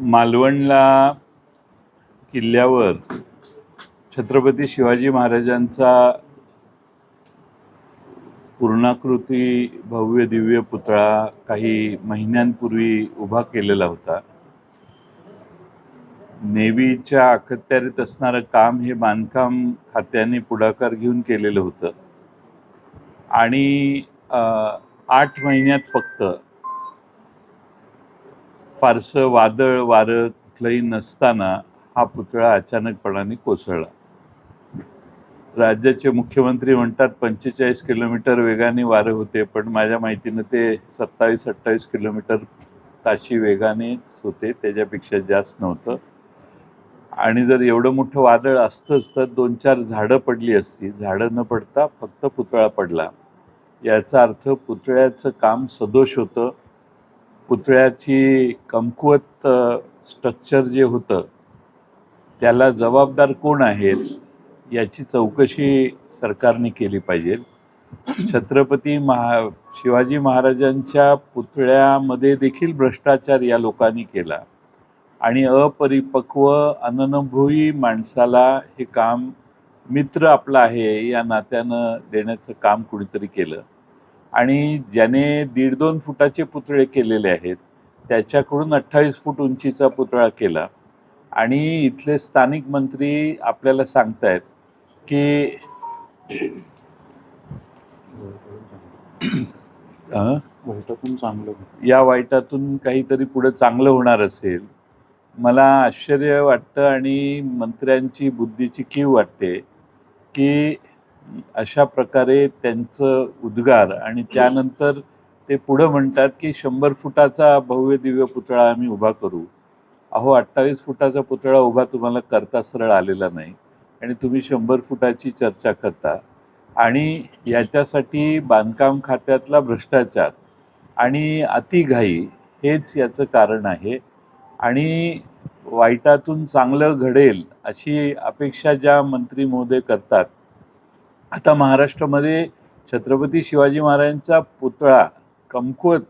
मालवणला किल्ल्यावर छत्रपती शिवाजी महाराजांचा पूर्णाकृती भव्य दिव्य पुतळा काही महिन्यांपूर्वी उभा केलेला होता. नेव्हीच्या अखत्यारीत असणारं काम हे बांधकाम खात्याने पुढाकार घेऊन केलेलं होतं. आणि आठ महिन्यात फक्त. फारसं वादळ वारं कुठलंही नसताना हा पुतळा अचानकपणाने कोसळला. राज्याचे मुख्यमंत्री म्हणतात पंचेचाळीस किलोमीटर वेगाने वारं होते पण माझ्या माहितीनं ते सत्तावीस अठ्ठावीस किलोमीटर ताशी वेगानेच होते त्याच्यापेक्षा जास्त नव्हतं. आणि जर एवढं मोठं वादळ असतंच तर दोन चार झाडं पडली असती. झाडं न पडता फक्त पुतळा पडला. याचा अर्थ पुतळ्याचं काम सदोष होतं. पुतळ्याची कमकुवत स्ट्रक्चर जे होतं त्याला जबाबदार कोण आहेत याची चौकशी सरकारने केली पाहिजे. छत्रपती महा शिवाजी महाराजांच्या पुतळ्यामध्ये देखील भ्रष्टाचार या लोकांनी केला. आणि अपरिपक्व अननुभवी माणसाला हे काम मित्र आपला आहे या नात्यानं देण्याचं काम कुणीतरी केलं. आणि ज्याने दीड दोन फुटाचे पुतळे केलेले आहेत त्याच्याकडून अठ्ठावीस फूट उंचीचा पुतळा केला. आणि इथले स्थानिक मंत्री आपल्याला सांगतायत की? वाईटातून चांगलं या वाईटातून काहीतरी पुढे चांगलं होणार असेल. मला आश्चर्य वाटतं आणि मंत्र्यांची बुद्धीची कीव वाटते. की अशा प्रकारे त्यांचं उद्गार आणि त्यानंतर ते पुढं म्हणतात की शंभर फुटाचा भव्य दिव्य पुतळा आम्ही उभा करू. अहो अठ्ठावीस फुटाचा पुतळा उभा तुम्हाला करता सरळ आलेला नाही आणि तुम्ही शंभर फुटाची चर्चा करता. आणि याच्यासाठी बांधकाम खात्यातला भ्रष्टाचार आणि अतिघाई हेच याचं कारण आहे. आणि वाईटातून चांगलं घडेल अशी अपेक्षा ज्या मंत्री महोदय करतात आता महाराष्ट्रामध्ये छत्रपती शिवाजी महाराजांचा पुतळा कमकुवत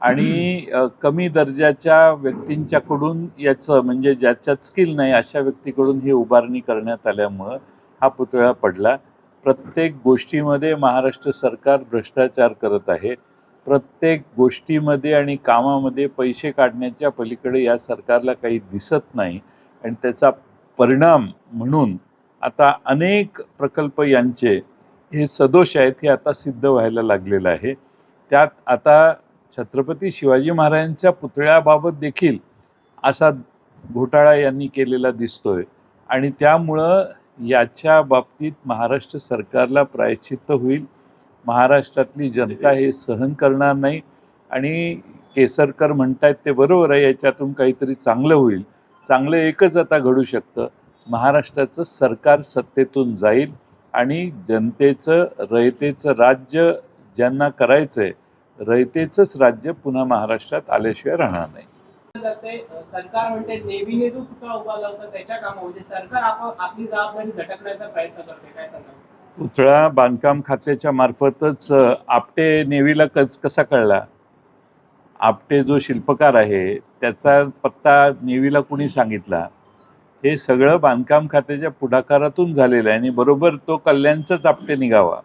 आणि कमी दर्जाच्या व्यक्तींच्याकडून याचं म्हणजे ज्याच्यात स्किल नाही अशा व्यक्तीकडून ही उभारणी करण्यात आल्यामुळं हा पुतळा पडला. प्रत्येक गोष्टीमध्ये महाराष्ट्र सरकार भ्रष्टाचार करत आहे. प्रत्येक गोष्टीमध्ये आणि कामामध्ये पैसे काढण्याच्या पलीकडे या सरकारला काही दिसत नाही. आणि त्याचा परिणाम म्हणून आता अनेक प्रकल्प यांचे हे सदोष आहेत हे आता सिद्ध व्हायला लागलेलं आहे. त्यात आता छत्रपती शिवाजी महाराजांच्या पुतळ्याबाबत देखील असा घोटाळा यांनी केलेला दिसतोय. आणि त्यामुळं याच्या बाबतीत महाराष्ट्र सरकारला प्रायश्चित्त होईल. महाराष्ट्रातली जनता हे सहन करणार नाही आणि केसरकर म्हणतायत ते बरोबर आहे याच्यातून काहीतरी चांगलं होईल. चांगलं एकच आता घडू शकतं. महाराष्ट्राचं सरकार सत्तेतून जाईल आणि जनतेचं रयतेचं राज्य ज्यांना करायचं आहे रयतेचंच राज्य पुन्हा महाराष्ट्रात आल्याशिवाय राहणार नाही. सरकार म्हणते नेव्हीने जो पुतळा उभारला होता त्याच्या कामामध्ये सरकार आपली जबाबदारी झटकण्याचा प्रयत्न करते. काय सांगा पुतळा बांधकाम खात्याच्या मार्फतच आपटे नेव्हीला कच कसा कळला? आपटे जो शिल्पकार आहे त्याचा पत्ता नेव्हीला कुणी सांगितला? हे सगळं बांधकाम खात्याच्या पुढाकारातून झालेलं आहे आणि बरोबर तो कल्याणचाच आपटे निघावा.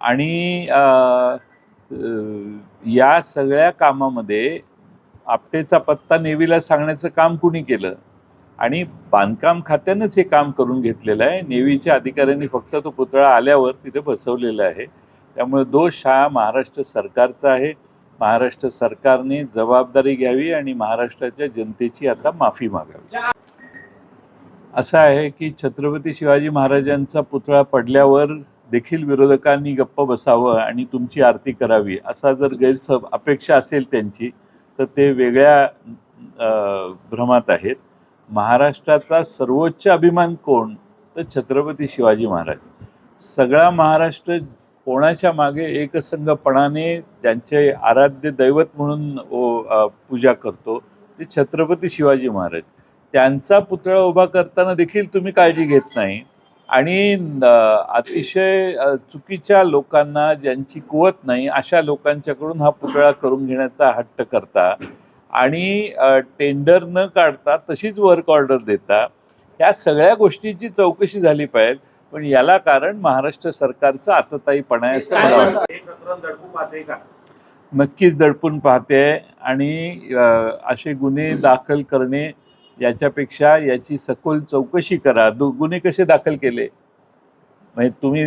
आणि या सगळ्या कामामध्ये आपटेचा पत्ता नेव्हीला सांगण्याचं काम कुणी केलं? आणि बांधकाम खात्यानंच हे काम करून घेतलेलं आहे. नेव्हीच्या अधिकाऱ्यांनी फक्त तो पुतळा आल्यावर तिथे बसवलेला आहे. त्यामुळे दोष हा महाराष्ट्र सरकारचा आहे. महाराष्ट्र सरकारने जबाबदारी घ्यावी आणि महाराष्ट्राच्या जनतेची आता माफी मागावी. असं आहे की छत्रपती शिवाजी महाराजांचा पुतळा पडल्यावर देखील विरोधकांनी गप्प बसावं आणि तुमची आरती करावी असा जर गैरसम अपेक्षा असेल त्यांची तर ते वेगळ्या भ्रमात आहेत. महाराष्ट्राचा सर्वोच्च अभिमान कोण? तर छत्रपती शिवाजी महाराज. सगळा महाराष्ट्र कोणाच्या मागे एकसंगपणाने त्यांचे आराध्य दैवत म्हणून पूजा करतो ते छत्रपती शिवाजी महाराज. त्यांचा पुतळा उभा करताना देखील तुम्ही काळजी घेत नाही. आणि अतिशय चुकीच्या लोकांना ज्यांची कुवत नाही अशा लोकांच्याकडून हा पुतळा करून घेण्याचा हट्ट करता. आणि टेंडर न काढता तशीच वर्क ऑर्डर देता. ह्या सगळ्या गोष्टींची चौकशी झाली पाहिजे. पण याला कारण महाराष्ट्र सरकारचा आतताईपणा आहे नक्कीच दडपून पाहते आणि असे गुन्हे दाखल करणे याच्यापेक्षा याची सखोल चौकशी करा. गुन्हे कसे दाखल केले? म्हणजे तुम्ही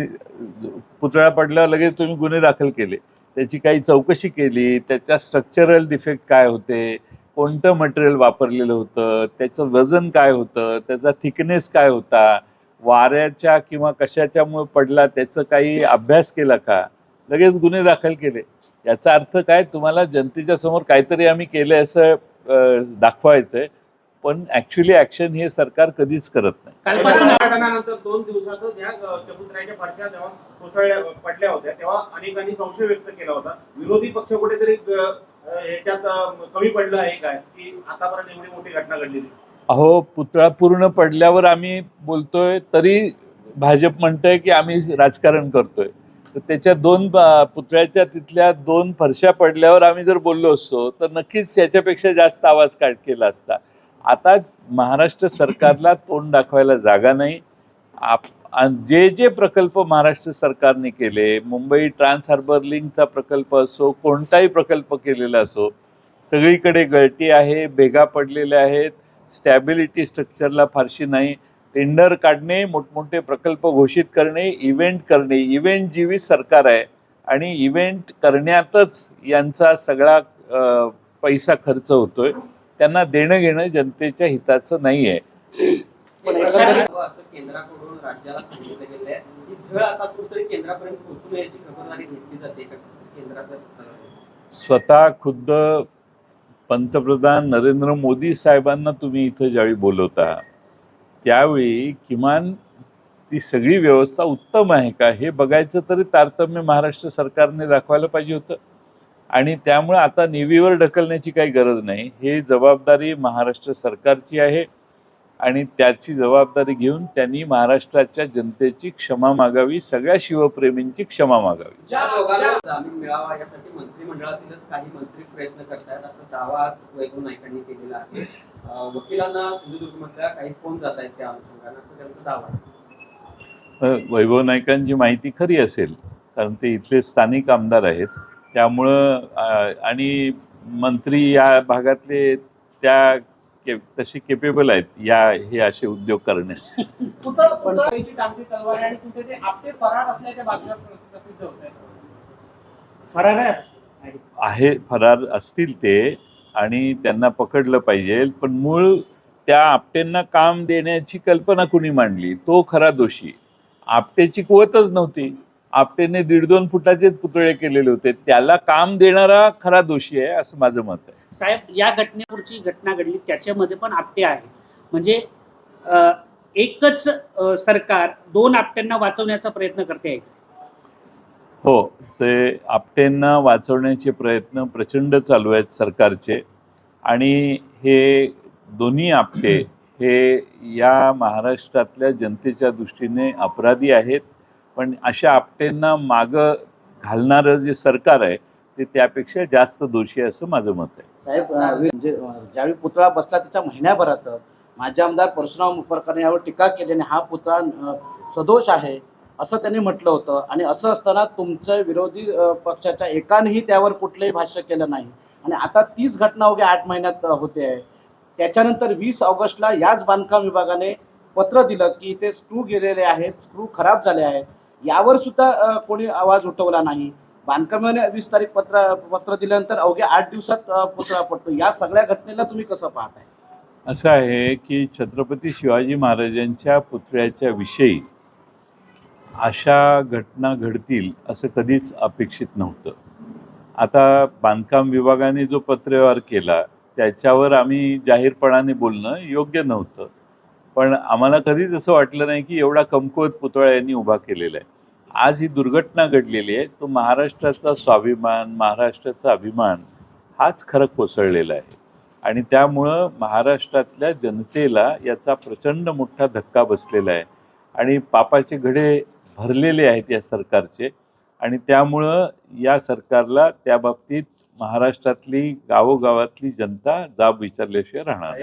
पुतळा पडल्यावर लगेच तुम्ही गुन्हे दाखल केले. त्याची काही चौकशी केली त्याच्या स्ट्रक्चरल डिफेक्ट काय होते कोणतं मटेरियल वापरलेलं होतं त्याचं वजन काय होतं त्याचा थिकनेस काय होता वाऱ्याच्या किंवा कशाच्यामुळे पडला त्याचं काही अभ्यास केला का? लगेच गुन्हे दाखल केले. याचा अर्थ काय? तुम्हाला जनतेच्या समोर काहीतरी आम्ही केलं असं दाखवायचं दाखवायचंय. पण ऍक्च्युली ऍक्शन हे सरकार कधीच करत नाही. दोन दिवसातच या अ, चबुतऱ्याच्या फडक्या जेव्हा कोसळल्या पडल्या होत्या तेव्हा अनेकांनी संशय व्यक्त केला होता. विरोधी पक्ष कुठेतरी कमी पडलं आहे काय? की आतापर्यंत एवढी मोठी घटना घडलेली अहो पुतळा पूर्ण पडल्यावर आम्ही बोलतोय तरी भाजप म्हणतंय की आम्ही राजकारण करतोय. तर त्याच्या दोन पुतळ्याच्या तिथल्या दोन फरशा पडल्यावर आम्ही जर बोललो असतो तर नक्कीच याच्यापेक्षा जास्त आवाज काढ केला असता. आता महाराष्ट्र सरकारला तोंड दाखवायला जागा नाही. आप आणि जे जे प्रकल्प महाराष्ट्र सरकारने केले मुंबई ट्रान्स हार्बर लिंकचा प्रकल्प असो कोणताही प्रकल्प केलेला असो सगळीकडे गळती आहे भेगा पडलेल्या आहेत स्टॅबिलिटी स्ट्रक्चरला फारशी नाही. टेंडर काढणे मोठमोठे प्रकल्प घोषित करणे इव्हेंट करणे इव्हेंट जीवी सरकार आहे आणि इव्हेंट करण्यातच यांचा सगळा पैसा खर्च होतोय. त्यांना देणं घेणं जनतेच्या हिताचं नाही आहे? स्वतः खुद्द पंतप्रधान नरेंद्र मोदी साहेबांना तुम्ही इथं ज्यावेळी बोलवता त्यावेळी किमान ती सगळी व्यवस्था उत्तम आहे का? हे बघायचं तरी तारतम्य महाराष्ट्र सरकारने दाखवायला पाहिजे होतं. आणि त्यामुळे आता नेव्हीवर ढकलण्याची काही गरज नाही. हे जबाबदारी महाराष्ट्र सरकारची आहे आणि त्याची जबाबदारी घेऊन त्यांनी महाराष्ट्राच्या जनतेची क्षमा मागावी सगळ्या शिवप्रेमींची क्षमा मागावी. ज्या दोघांना जामीन मिळावा यासाठी मंत्रिमंडळातीलच काही मंत्री प्रयत्न करतायत असा दावा आज वैभव नाईकांनी केलेला आहे. अं, वकिलांना सिंधुदुर्गमधल्या काही फोन जात आहेत त्या अनुषंगाने असं त्यांचा दावा आहे. अ, वैभव नाईकांची माहिती खरी असेल कारण ते इथले स्थानिक आमदार आहेत. त्यामुळं आणि मंत्री या भागातले त्या के तसे केपेबल आहेत या हे असे उद्योग आहे. आहे फरार असतील ते आणि त्यांना पकडलं पाहिजे. पण मूळ त्या आपटेंना काम देण्याची कल्पना कुणी मांडली? तो खरा दोषी. आपटेची कुवतच नव्हती. आपटेने दीड दोन फुटाचेच पुतळे केलेले होते. त्याला काम देणारा खरा दोषी आहे असं माझं मत आहे. साहेब या घटनेपुढची घटना घडली त्याच्यामध्ये पण आपटे आहे. म्हणजे एकच सरकार दोन आपट्यांना वाचवण्याचा प्रयत्न करते आहे. हो ते आपटेंना वाचवण्याचे प्रयत्न प्रचंड चालू आहेत सरकारचे. आणि हे दोन्ही आपटे हे या महाराष्ट्रातल्या जनतेच्या दृष्टीने अपराधी आहेत. पण अशा आपटेंना मागं घालणारं जे सरकार आहे ते त्यापेक्षा जास्त दोषी आहे असं माझं मत आहे. साहेब म्हणजे ज्यावेळी पुतळा बसला त्याच्या महिन्याभरात माझे आमदार परशुराम उपरकरांनी यावर टीका केली आणि हा पुतळा सदोष आहे असं त्यांनी म्हटलं होतं. आणि असं असताना तुमचं विरोधी पक्षाच्या एकानेही त्यावर कुठलंही भाष्य केलं नाही. आणि आता तीच घटना अवघ्या आठ महिन्यात होते आहे. त्याच्यानंतर वीस ऑगस्टला याच बांधकाम विभागाने पत्र दिलं की ते स्क्रू गेलेले आहेत स्क्रू खराब झाले आहेत. यावर सुद्धा कोणी आवाज उठवला नाही. बांधकामाने वीस तारीख पत्र पत्र दिल्यानंतर अवघ्या आठ दिवसात पुतळा पडतो. या सगळ्या घटनेला तुम्ही कसं पाहताय? असं आहे की छत्रपती शिवाजी महाराजांच्या पुतळ्याच्या विषयी अशा घटना घडतील असं कधीच अपेक्षित नव्हतं. आता बांधकाम विभागाने जो पत्रव्यवहार केला त्याच्यावर आम्ही जाहीरपणाने बोलणं योग्य नव्हतं. पण आम्हाला कधीच असं वाटलं नाही की एवढा कमकुवत पुतळा यांनी उभा केलेला आहे. आज ही दुर्घटना घडलेली आहे. तो महाराष्ट्राचा स्वाभिमान महाराष्ट्राचा अभिमान हाच खरं कोसळलेला आहे. आणि त्यामुळं महाराष्ट्रातल्या जनतेला याचा प्रचंड मोठा धक्का बसलेला आहे. आणि पापाचे घडे भरलेले आहेत या सरकारचे. आणि त्यामुळं या सरकारला त्या बाबतीत महाराष्ट्रातली गावोगावातली जनता जाब विचारल्याशिवाय राहणार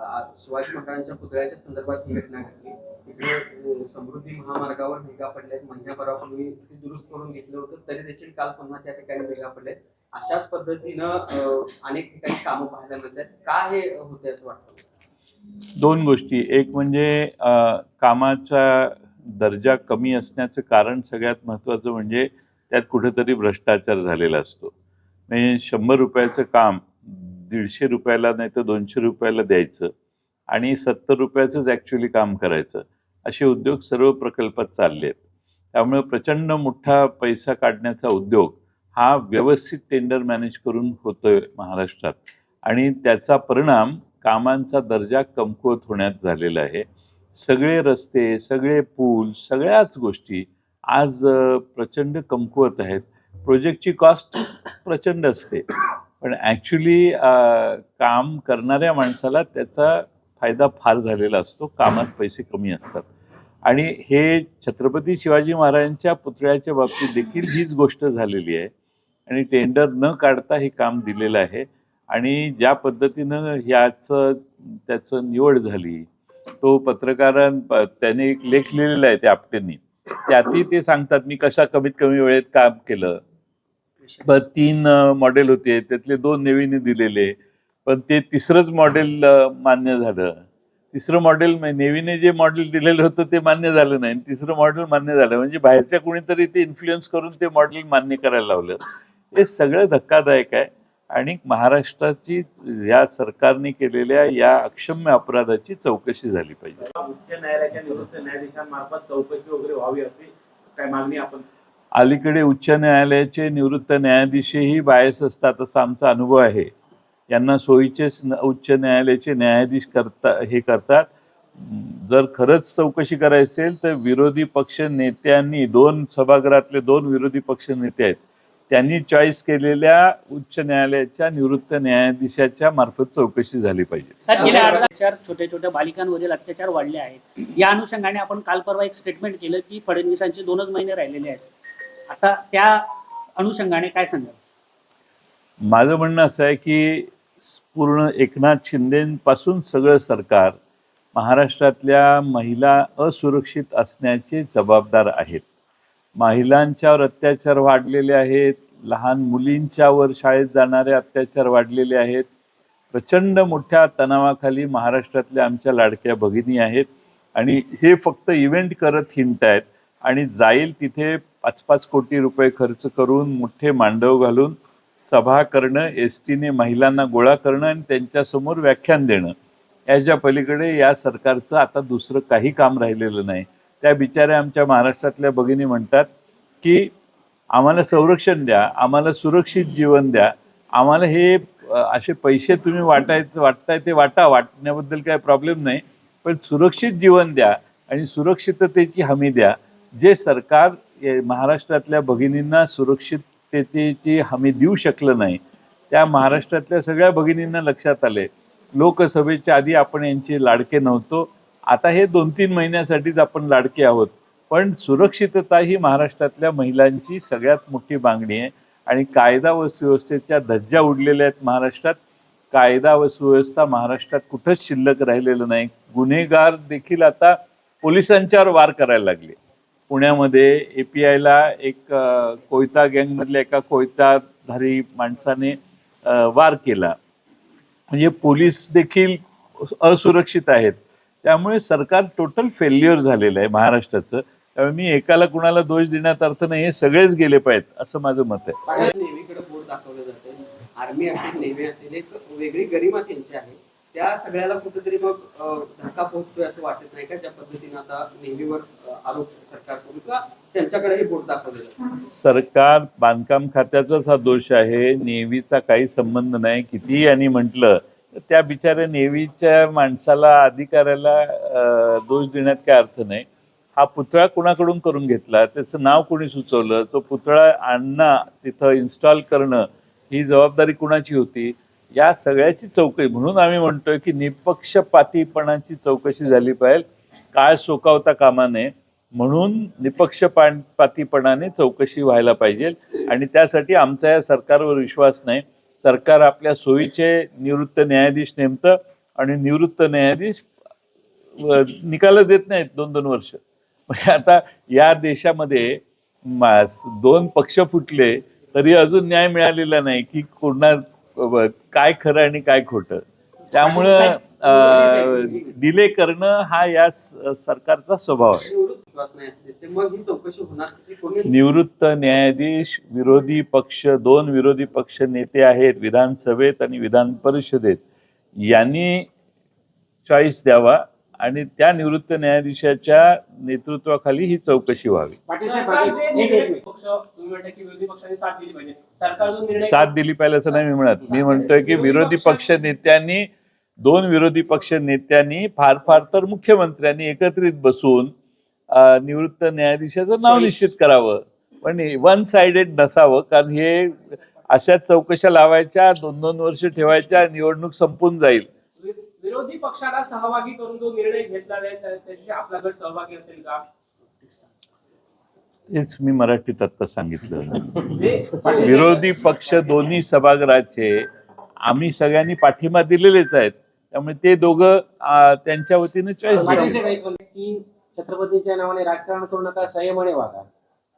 नाही. शिवाजी महाराजांच्या पुतळ्याच्या संदर्भात ही घटना घडली. तिकडे समृद्धी महामार्गावर भेगा पडल्यात. महिन्याभरापूर्वी ते दुरुस्त करून घेतलं होतं तरी देखील काल पुन्हा त्या ठिकाणी भेगा पडल्यात. अशाच पद्धतीनं अनेक ठिकाणी कामं पाहायला मिळतात. का हे होते असं वाटतं? दोन गोष्टी. एक म्हणजे कामाचा दर्जा कमी असण्याचं कारण सगळ्यात महत्त्वाचं म्हणजे त्यात कुठेतरी भ्रष्टाचार झालेला असतो. म्हणजे शंभर रुपयाचं काम दीडशे रुपयाला नाही तर दोनशे रुपयाला द्यायचं आणि सत्तर रुपयाचंच ॲक्च्युली काम करायचं. असे उद्योग सर्व प्रकल्पात चालले आहेत. त्यामुळे प्रचंड मोठा पैसा काढण्याचा उद्योग हा व्यवस्थित टेंडर मॅनेज करून होतोय महाराष्ट्रात. आणि त्याचा परिणाम कामांचा दर्जा कमकुवत होण्यात झालेला आहे. सगळे रस्ते सगळे पूल सगळ्याच गोष्टी आज प्रचंड कमकुवत आहेत. प्रोजेक्टची कॉस्ट प्रचंड असते. पण ॲक्च्युली काम करणाऱ्या माणसाला त्याचा फायदा फार झालेला असतो. कामात पैसे कमी असतात. आणि हे छत्रपती शिवाजी महाराजांच्या पुतळ्याच्या बाबतीत देखील हीच गोष्ट झालेली आहे. आणि टेंडर न काढता हे काम दिलेलं आहे. आणि ज्या पद्धतीनं ह्याचं त्याचं निवड झाली तो पत्रकारां त्याने एक लेख लिहिलेला आहे त्या आपटेंनी. त्यातही ते सांगतात मी कशा कमीत कमी वेळेत काम केलं? पण तीन मॉडेल होते. त्यातले दोन नेव्हीने दिलेले. पण ते तिसरंच मॉडेल मान्य झालं. तिसरं मॉडेल नेव्हीने जे मॉडेल दिलेलं होतं ते मान्य झालं नाही. आणि तिसरं मॉडेल मान्य झालं. म्हणजे बाहेरच्या कुणीतरी ते इन्फ्लुएन्स करून ते मॉडेल मान्य करायला लावलं. हे सगळं धक्कादायक आहे. आणि महाराष्ट्राची या सरकारने केलेल्या या अक्षम्य अपराधाची चौकशी झाली पाहिजे. उच्च न्यायालयाच्या निवृत्त न्यायाधीशांमार्फत चौकशी वगैरे व्हावी अशी काय मागणी आपण अलीकडे उच्च न्यायालयाचे निवृत्त न्यायाधीशही बायस असतात असा आमचा अनुभव आहे. यांना सोयीचे उच्च न्यायालयाचे न्यायाधीश करता हे करतात. जर खरंच चौकशी करायची असेल तर विरोधी पक्ष नेत्यांनी दोन सभागृहातले दोन विरोधी पक्ष नेते आहेत. त्यांनी चॉईस केलेल्या उच्च न्यायालयाच्या निवृत्त न्यायाधीशाच्या मार्फत चौकशी झाली पाहिजे. अत्याचार छोट्या छोट्या बालिकांवरील अत्याचार वाढले आहेत. या अनुषंगाने आपण काल परवा एक स्टेटमेंट केलं की फडणवीसांचे दोनच महिने राहिलेले आहेत. आता त्या अनुषंगाने काय सांगाल? माझं म्हणणं असं आहे की पूर्ण एकनाथ शिंदेपासून सगळं सरकार महाराष्ट्रातल्या महिला असुरक्षित असण्याचे जबाबदार आहेत. महिलांच्यावर अत्याचार वाढलेले आहेत लहान मुलींच्यावर शाळेत जाणारे अत्याचार वाढलेले आहेत प्रचंड मोठ्या तणावाखाली महाराष्ट्रातल्या आमच्या लाडक्या भगिनी आहेत आणि हे फक्त इव्हेंट करत हिंट आहेत आणि जाईल तिथे पाच पाच कोटी रुपये खर्च करून मोठे मांडव घालून सभा करणं एस टीने महिलांना गोळा करणं आणि त्यांच्यासमोर व्याख्यान देणं. याच्या पलीकडे या सरकारचं आता दुसरं काही काम राहिलेलं नाही. त्या बिचाऱ्या आमच्या महाराष्ट्रातल्या भगिनी म्हणतात की आम्हाला संरक्षण द्या आम्हाला सुरक्षित जीवन द्या आम्हाला हे असे पैसे तुम्ही वाटायचं वाटताय ते वाटा वाटण्याबद्दल काही प्रॉब्लेम नाही पण सुरक्षित जीवन द्या आणि सुरक्षिततेची हमी द्या. जे सरकार महाराष्ट्रातल्या भगिनींना सुरक्षिततेची हमी देऊ शकलं नाही. त्या महाराष्ट्रातल्या सगळ्या भगिनींना लक्षात आले. लोकसभेच्या आधी आपण यांचे लाडके नव्हतो. आता हे दोन तीन महिन्यासाठीच आपण लाडके आहोत. पण सुरक्षितता ही महाराष्ट्रातल्या महिलांची सगळ्यात मोठी मागणी आहे. आणि कायदा व सुव्यवस्थेच्या धज्जा उडलेल्या आहेत महाराष्ट्रात. कायदा व सुव्यवस्था महाराष्ट्रात कुठंच शिल्लक राहिलेलं नाही. गुन्हेगार देखील आता पोलिसांच्यावर वार करायला लागले. पुण्यामध्ये ए पी आयला एक कोयता गँगमधल्या एका कोयताधारी माणसाने वार केला. म्हणजे पोलीस देखील असुरक्षित आहेत. त्यामुळे सरकार टोटल फेल्युअर झालेलं आहे महाराष्ट्राचं. त्यामुळे मी एकाला कुणाला दोष देण्यात अर्थ नाही हे सगळेच गेले पाहिजेत असं माझं मत आहे. दाखवलं आर्मी असेल नेव्ही असेल एक वेगळी गरिमा त्यांची आहे. त्या सगळ्याला कुठेतरी मग धक्का पोहोचतोय असं वाटत नाही का? ज्या पद्धतीने आता नेहमीवर आरोप सरकार करून किंवा त्यांच्याकडेही बोट दाखवलं सरकार बांधकाम खात्याचाच हा दोष आहे. नेव्हीचा काही संबंध नाही. कितीही आणि म्हटलं त्या बिचाऱ्या नेव्हीच्या माणसाला अधिकाऱ्याला दोष देण्यात काय अर्थ नाही. हा पुतळा कुणाकडून करून घेतला? त्याचं नाव कोणी सुचवलं? तो पुतळा आणणं तिथं इन्स्टॉल करणं ही जबाबदारी कुणाची होती? या सगळ्याची चौकशी. म्हणून आम्ही म्हणतोय की निपक्षपातीपणाची चौकशी झाली पाहिजे. काळ सोकावता कामा नये. म्हणून निपक्षपातीपणाने चौकशी व्हायला पाहिजे. आणि त्यासाठी आमचा या सरकारवर विश्वास नाही. सरकार आपल्या सोयीचे निवृत्त न्यायाधीश नेमतं आणि निवृत्त न्यायाधीश निकाल देत नाहीत दोन दोन वर्ष. म्हणजे आता या देशामध्ये मा- दोन पक्ष फुटले तरी अजून न्याय मिळालेला नाही की कोणा काय खरं आणि काय खोटं. त्यामुळं डिले करणं हा या सरकारचा स्वभाव आहे. निवृत्त न्यायाधीश विरोधी पक्ष दोन विरोधी पक्ष नेते आहेत विधानसभेत आणि विधान परिषदेत. यांनी चॉईस द्यावा. आणि त्या निवृत्त न्यायाधीशाच्या नेतृत्वाखाली ही चौकशी व्हावी. साथ दिली पाहिजे. असं नाही मी म्हणत मी म्हणतोय की विरोधी पक्ष नेत्यांनी दोन विरोधी पक्ष नेत्यांनी फार फार तर मुख्यमंत्र्यांनी एकत्रित बसून निवृत्त न्यायाधीशाचं नाव निश्चित करावं. पण वन साइडेड नसावं कारण हे अशा चौकशा लावायच्या दोन दोन वर्ष ठेवायच्या निवडणूक संपून जाईल. विरोधी पक्षाला सहभागी करून जो निर्णय घेतला जाईल त्या- त्याची आपला गट सहभागी असेल का? हेच मी मराठीत आता सांगितलं. विरोधी पक्ष दोन्ही सभागृहाचे आम्ही सगळ्यांनी पाठिंबा दिलेलेच आहेत. त्यामुळे ते दोघं त्यांच्या वतीने चॉईस की छत्रपतीच्या नावाने राजकारण करू नका संयमाने वागा.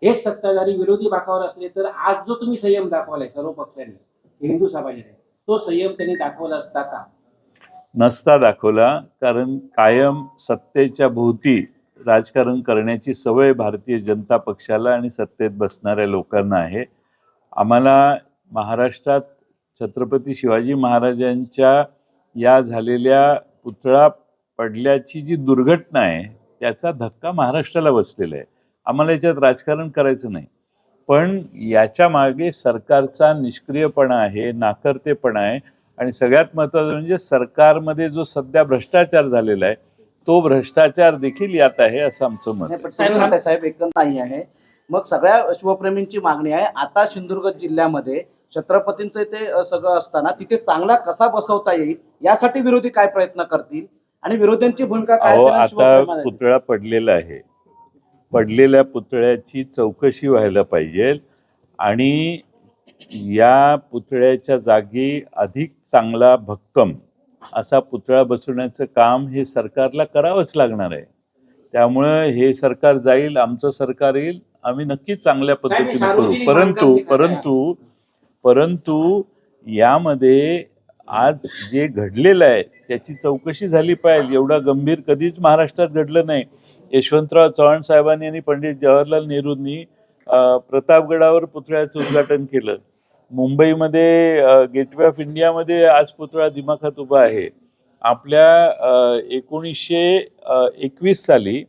हेच सत्ताधारी विरोधी बाकावर असले तर आज जो तुम्ही संयम दाखवलाय सर्व पक्षांनी हिंदू समाजाने तो संयम त्यांनी दाखवला असता का? नसता दाखवला कारण कायम सत्तेच्या भोवती राजकारण करण्याची सवय भारतीय जनता पक्षाला आणि सत्तेत बसणाऱ्या लोकांना आहे. आम्हाला महाराष्ट्रात छत्रपती शिवाजी महाराजांच्या या झालेल्या पुतळा पडल्याची जी दुर्घटना आहे त्याचा धक्का महाराष्ट्राला बसलेला आहे. आम्हाला याच्यात राजकारण करायचं नाही. पण याच्या मागे सरकारचा निष्क्रियपणा आहे नाकर्तेपणा आहे. आणि सगळ्यात महत्त्वाचं म्हणजे सरकारमध्ये जो सध्या भ्रष्टाचार झालेला आहे तो भ्रष्टाचार देखील यात आहे असं आमचं मत म्हणताय साहेब एकच नाही आहे. मग सगळ्या शिवप्रेमींची मागणी आहे आता सिंधुदुर्ग जिल्ह्यामध्ये छत्रपतींचं ते सगळं असताना तिथे चांगला कसा बसवता येईल यासाठी विरोधी काय प्रयत्न करतील? आणि विरोध्यांची भूमिका काय आता? पुतळा पडलेला आहे. पडलेल्या पुतळ्याची चौकशी व्हायला पाहिजे आणि या पुतळ्याच्या जागी अधिक चांगला भक्कम असा पुतळा बसवण्याचं काम हे सरकारला करावंच लागणार आहे. त्यामुळं हे सरकार जाईल आमचं सरकार येईल आम्ही नक्कीच चांगल्या पद्धतीने करू. परंतु. परंतु परंतु यामध्ये आज जे घडलेलं आहे त्याची चौकशी झाली पाहिजे. एवढा गंभीर कधीच महाराष्ट्रात घडलं नाही. यशवंतराव चव्हाण साहेबांनी आणि पंडित जवाहरलाल नेहरूंनी प्रतापगडावर पुतळ्याचं उद्घाटन केलं. मुंबईमध्ये गेटवे ऑफ इंडियामध्ये आज पुतळा दिमाखात उभा आहे. आपल्या एकोणीसशे एकवीस साली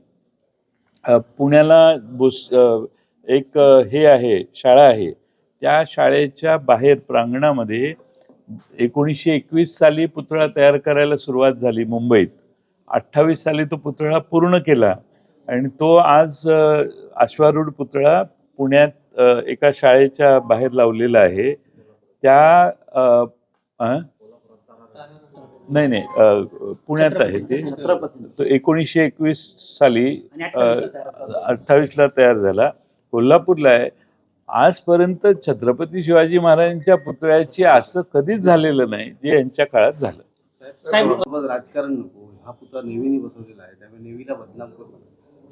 पुण्याला बुस एक हे आहे शाळा आहे. त्या शाळेच्या बाहेर प्रांगणामध्ये एकोणीसशे एकवीस साली पुतळा तयार करायला सुरुवात झाली मुंबईत. अठ्ठावीस साली तो पुतळा पूर्ण केला आणि तो आज अश्वारूढ पुतळा पुण्यात एका शाळेच्या बाहेर लावलेला आहे. त्या? नाही नाही पुण्यात आहे ते. छत्रपती. तो एकोणीसशे एकवीस साली अठ्ठावीसला तयार झाला. कोल्हापूरला आहे. आजपर्यंत छत्रपती शिवाजी महाराजांच्या पुतळ्याची असं कधीच झालेलं नाही जे यांच्या काळात झालं. राजकारण नको. हा पुतळा नेव्हीने बसवलेला आहे. त्यामुळे नेव्हीला बदनाम करू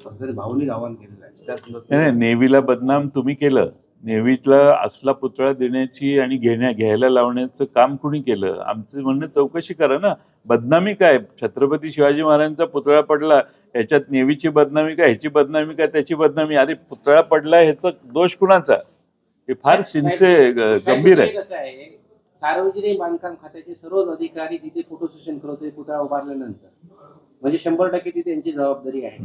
भावनिक आवाहन केलेलं आहे. नाही नेव्हीला बदनाम तुम्ही केलं. नेव्हीला असला पुतळा देण्याची आणि घेण्या घ्यायला लावण्याचं काम कुणी केलं? आमचं म्हणणं चौकशी करा ना. बदनामी काय? छत्रपती शिवाजी महाराजांचा पुतळा पडला ह्याच्यात नेव्हीची बदनामी काय? ह्याची बदनामी काय? त्याची बदनामी? अरे पुतळा पडला ह्याचा दोष कुणाचा? हे फार साहेब, गंभीर आहे. सार्वजनिक बांधकाम खात्याचे सर्वच अधिकारी तिथे फोटो सेशन करत होते पुतळा उभारल्यानंतर. म्हणजे शंभर टक्के ती त्यांची जबाबदारी आहे.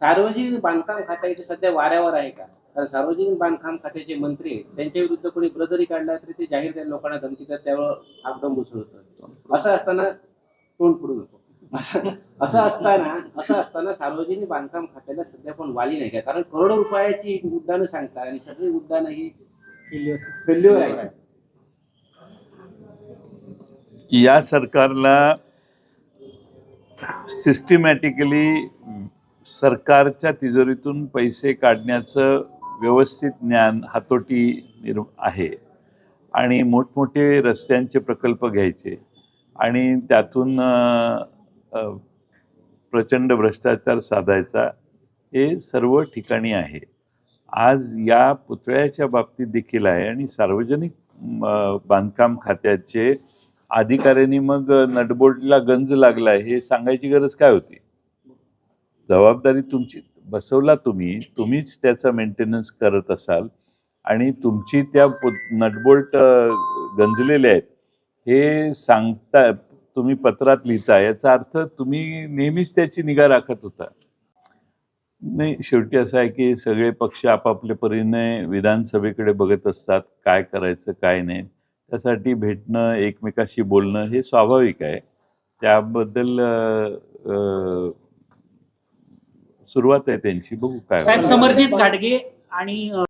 सार्वजनिक बांधकाम खात्याचे सध्या वाऱ्यावर आहे का? कारण सार्वजनिक बांधकाम खात्याचे मंत्री त्यांच्या विरुद्ध कोणी ब्रदरी काढला तरी ते जाहीर त्या लोकांना धमकी देतात त्यावर आगडम उसळतं असं असताना तोंड पडू नको. असं असताना असं असताना सार्वजनिक बांधकाम खात्याला सध्या पण वाली नाही का कारण करोडो रुपयाची उड्डाणं सांगतात आणि सगळी उड्डाणं ही फेल्युअर आहे या सरकारला सिस्टमॅटिकली सरकारच्या तिजोरीतून पैसे काढण्याचं व्यवस्थित ज्ञान हातोटी निर् आहे. आणि मोठमोठे रस्त्यांचे प्रकल्प घ्यायचे. आणि त्यातून प्रचंड भ्रष्टाचार साधायचा हे सर्व ठिकाणी आहे. आज या पुतळ्याच्या बाबतीत देखील आहे आणि सार्वजनिक बांधकाम खात्याचे अधिकाऱ्यांनी मग नटबोल्टला गंज लागलाय हे सांगायची गरज काय होती? जबाबदारी तुमची. बसवला तुम्ही तुम्हीच त्याचा मेंटेनन्स करत असाल आणि तुमची त्या नटबोल्ट गंजलेले आहेत हे सांगता तुम्ही पत्रात लिहिता याचा अर्थ तुम्ही नेहमीच त्याची निगा राखत होता. नाही शेवटी असं आहे की सगळे पक्ष आपापल्या परीने विधानसभेकडे बघत असतात काय करायचं काय नाही. त्यासाठी भेटणं एकमेकाशी बोलणं हे स्वाभाविक आहे. त्याबद्दल सुरुवात आहे त्यांची. बघू काय साहेब समर्जित घाटगे आणि